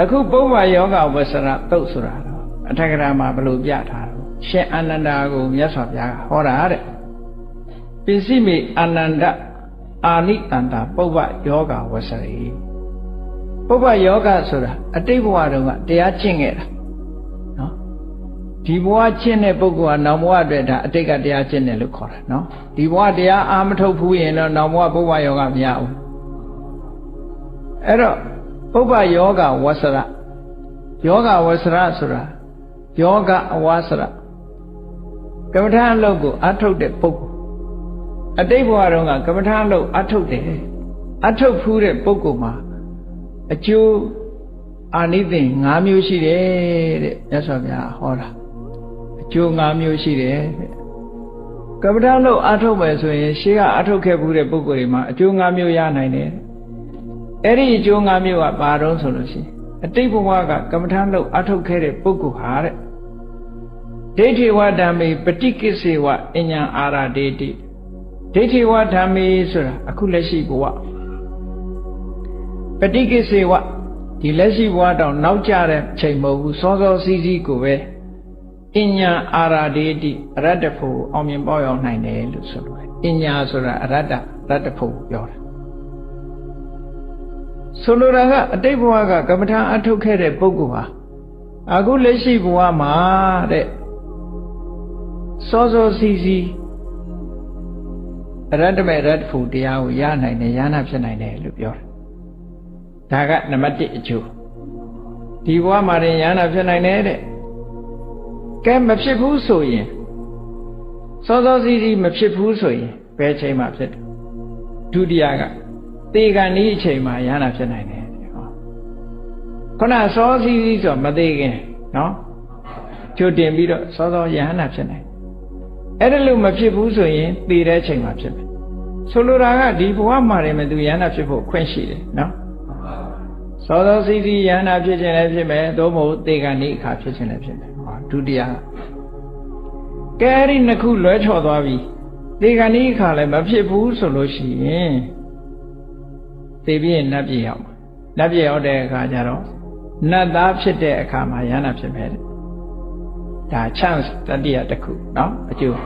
အခုပုဗ္ဗယောဂဝဆရတုတ်ဆိုတာတော့အထက်ကရာမှာဘယ်လိုပြထားတော့ရှင်အာနန္ဒာကိုမြတ်စွာဘုရားကဟောတာတဲ့ပစ္စည်းမိအာနန္ဒအာနိတန္တာပုဗ္ဗယောဂဝဆရေပုဗ္ဗယောဂဆိုတာအတိတ်ဘဝတုန်းကတရားကျင့်ခဲ့တာနော်ဒီဘဝကျင့်တဲ့ပုဂ္ဂိုလ်ကနောင်ဘဝအတွက်ဒါအတိတ်ကတရားကျင့်တယ်လို့ခေါ်တာနော်ဒီဘဝတရားအာမထုတ်ဘူးရင်တော့နောင်ဘဝပုဗ္ဗယောဂမရဘူးအဲ့တော့ ပုဗ္ဗယောဂဝဆရယောဂဝဆရဆိုတာယောဂအဝါဆရကမ္မထာအလုပ်ကိုအထုတ်တဲ့ပုဂ္ဂိုလ်အတိတ်ဘဝတုန်းကကမ္မထာအလုပ်အထုတ်တယ်အထုတ်ဖူးတဲ့ပုဂ္ဂိုလ်မှာအကျိုးအာနိသင်၅မျိုးရှိတယ်တဲ့မြတ်စွာဘုရားဟောတာအကျိုး၅မျိုးရှိတယ်တဲ့ကမ္မထာအလုပ်အထုတ်မယ်ဆိုရင်ရှေးကအထုတ်ခဲ့ဖူးတဲ့ပုဂ္ဂိုလ်တွေမှာအကျိုး၅မျိုးရနိုင်တယ် အဲ့ဒီအကျိုး၅မျိုးကဘာတုံးဆိုလို့ရှိရင်အတိတ်ဘဝကကမ္မထာလုပ်အထုတ်ခဲ့တဲ့ပုဂ္ဂိုလ်ဟာတဲ့ဒိဋ္ဌိဝဓမ္မေပฏิကိစေဝအညာအာရဒေတိဒိဋ္ဌိဝဓမ္မေဆိုတာအခုလက်ရှိဘဝပฏิကိစေဝဒီလက်ရှိဘဝတောင်နောက်ကျတဲ့ချိန်မဟုတ်ဘူးစောစောစီးစီးကိုပဲအညာအာရဒေတိအရတ္တဖို့အောင်မြင်ပေါရောက်နိုင်တယ်လို့ဆိုလို့အညာဆိုတာအရတ္တရတ္တဖို့ပြောတာ ဆိုလိုတာကအတိတ်ဘဝကကမ္မထာအထုတ်ခဲ့တဲ့ပုဂ္ဂိုလ်ဟာအခုလက်ရှိဘဝမှာတဲ့စောစောစီစီရတ္တမေရတ္တဖူတရားကိုရနိုင်တယ်ရဟနာဖြစ်နိုင်တယ်လို့ပြောတယ်ဒါကနံပါတ်1အကျိုးဒီဘဝမှာရင်ရဟနာဖြစ်နိုင်တယ်တဲ့ကဲမဖြစ်ဘူးဆိုရင်စောစောစီစီမဖြစ်ဘူးဆိုရင်ဘယ်ချိန်မှဖြစ်တယ်ဒုတိယက သေကံဤအချိန်မှာရဟနာဖြစ်နိုင်တယ်ဟောခုနစောစီးစီးဆိုမသေးခင်နော်ကြိုတင်ပြီးတော့စောစောရဟနာဖြစ်နိုင်အဲ့ဒါလို့မဖြစ်ဘူးဆိုရင်သေတဲ့အချိန်မှာဖြစ်မယ်ဆိုလိုတာကဒီဘဝမှာတည်းမှာသူရဟနာဖြစ်ဖို့ခွင့်ရှိတယ်နော်စောစောစီးစီးရဟနာဖြစ်ခြင်းလည်းဖြစ်မယ်သို့မဟုတ်သေကံဤအခါဖြစ်ခြင်းလည်းဖြစ်မယ်ဟောဒုတိယကဲအဲ့ဒီနှစ်ခုလွဲချော်သွားပြီသေကံဤအခါလည်းမဖြစ်ဘူးဆိုလို့ရှိရင် သိပြီးရင်နတ်ပြည်ရောက်မှာနတ်ပြည်ရောက်တဲ့အခါကျတော့နတ်သားဖြစ်တဲ့အခါမှာယန္တာဖြစ်မယ်ဒါ chance တတိယတစ်ခုเนาะအကျိုး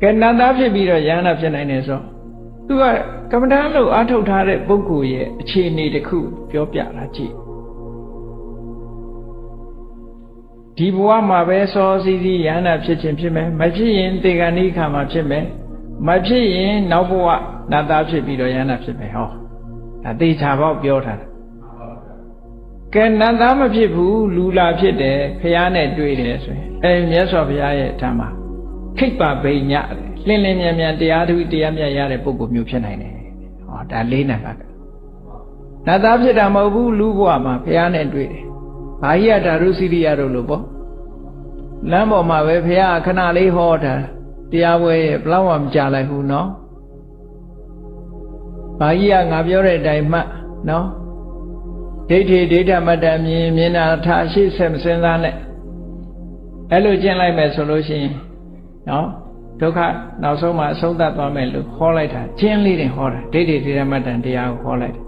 ကဲနတ်သားဖြစ်ပြီးတော့ယန္တာဖြစ်နိုင်တယ်ဆိုသူကကမ္မဋ္ဌာန်းလို့အားထုတ်ထားတဲ့ပုဂ္ဂိုလ်ရဲ့အခြေအနေတစ်ခုပြောပြတာကြည့်ဒီဘဝမှာပဲစောစီးစီးယန္တာဖြစ်ခြင်းဖြစ်မယ်မဖြစ်ရင်တေဂဏိခါမှာဖြစ်မယ် မဖြစ်ရင်နောက်ဘဝနတ်သားဖြစ်ပြီးတော့ယန္တာဖြစ်မယ်ဟောဒါတေချာပေါက်ပြောထားတာကဲနတ်သားမဖြစ်ဘူးလူလာဖြစ်တယ်ဖះနဲ့တွေ့တယ်ဆိုရင်အဲမြတ်စွာဘုရားရဲ့ဓမ္မခိတ်ပါဘိညလင်းလင်းမြန်မြန်တရားသူတရားမြတ်ရတဲ့ပုဂ္ဂိုလ်မျိုးဖြစ်နိုင်တယ်ဟောဒါလေးနံပါတ်နတ်သားဖြစ်တာမဟုတ်ဘူးလူဘဝမှာဖះနဲ့တွေ့တယ်ဘာကြီးကဓာရုစီရိယတို့လို့ပေါ့လမ်းပေါ်မှာပဲဖះခဏလေးဟောတာ တရားပွဲရဲ့ဘလောက်မှမကြလိုက်ဘူးနော်ဘာကြီးကငါပြောတဲ့အတိုင်းမှတ်နော်ဒိဋ္ဌိဒိဋ္ဌမတ္တမြင်မြင်တာထားရှိဆက်မစင်စားနဲ့အဲ့လိုကျင့်လိုက်မယ်ဆိုလို့ရှိရင်နော်ဒုက္ခနောက်ဆုံးမှအဆုံးသတ်သွားမယ်လို့ခေါ်လိုက်တာကျင့်လေးတင်ဟောတာဒိဋ္ဌိဒိဋ္ဌမတ္တတရားကိုခေါ်လိုက်တယ်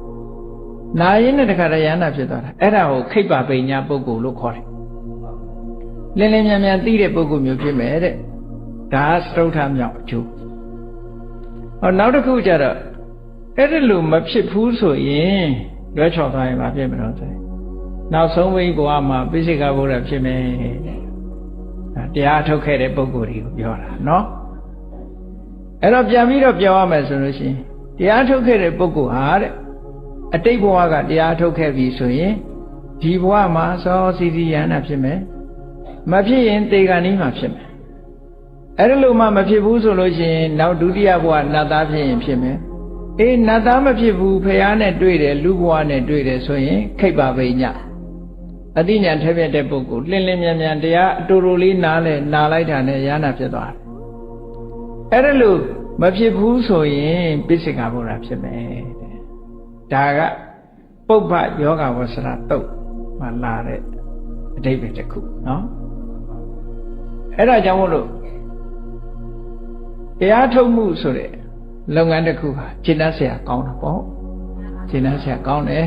နာရင်းနဲ့တခါတည်းရဟန္တာဖြစ်သွားတာအဲ့ဒါကိုခိတ်ပါပိညာပုဂ္ဂိုလ်လို့ခေါ်တယ်လင်းလင်းမြန်မြန်သိတဲ့ပုဂ္ဂိုလ်မျိုးဖြစ်မယ်တဲ့ ဒါစတုထမြောက်အကျိုးဟောနောက်တစ်ခုကျတော့အဲ့ဒီလိုမဖြစ်ဘူးဆိုရင်လွဲချော်သွားရင်မဖြစ်မလို့ဆိုရင်နောက်ဆုံးဘိဘဝမှာပိစိကဘုရားဖြစ်မယ်တရားထုတ်ခဲ့တဲ့ပုဂ္ဂိုလ်တွေကိုပြောတာနော်အဲ့တော့ပြန်ပြီးတော့ပြောရမယ်ဆိုလို့ရှိရင်တရားထုတ်ခဲ့တဲ့ပုဂ္ဂိုလ်ဟာတဲ့အတိတ်ဘဝကတရားထုတ်ခဲ့ပြီဆိုရင်ဒီဘဝမှာစောစီစီရဟန္တာဖြစ်မယ်မဖြစ်ရင်တေဂာနီးမှာဖြစ်မယ် အဲ့ဒါလို့မှမဖြစ်ဘူးဆိုလို့ရှိရင်နောက်ဒုတိယဘဝနတ်သားဖြစ်ရင်ဖြစ်မယ်အေးနတ်သားမဖြစ်ဘူးဖះနဲ့တွေ့တယ်လူဘဝနဲ့တွေ့တယ်ဆိုရင်ခိတ်ပါပိညာအတိညာထက်ပြက်တဲ့ပုဂ္ဂိုလ်လင်းလင်းမြန်မြန်တရားအတူတူလေးနားလဲနားလိုက်တာနဲ့ရဟနာဖြစ်သွားတယ်အဲ့ဒါလို့မဖြစ်ဘူးဆိုရင်ပိစိကဘုရားဖြစ်မယ်တဲ့ဒါကပုပ္ပယောဂဝဆရာတုတ်မှလာတဲ့အတိပ္ပယ်တစ်ခုနော်အဲ့ဒါကြောင့်မို့လို့ တရားထုတ်မှုဆိုတဲ့လုပ်ငန်းတစ်ခုဟာရှင်းနှက်ဆရာကောင်းတာပေါ့ရှင်းနှက်ဆရာကောင်းတယ်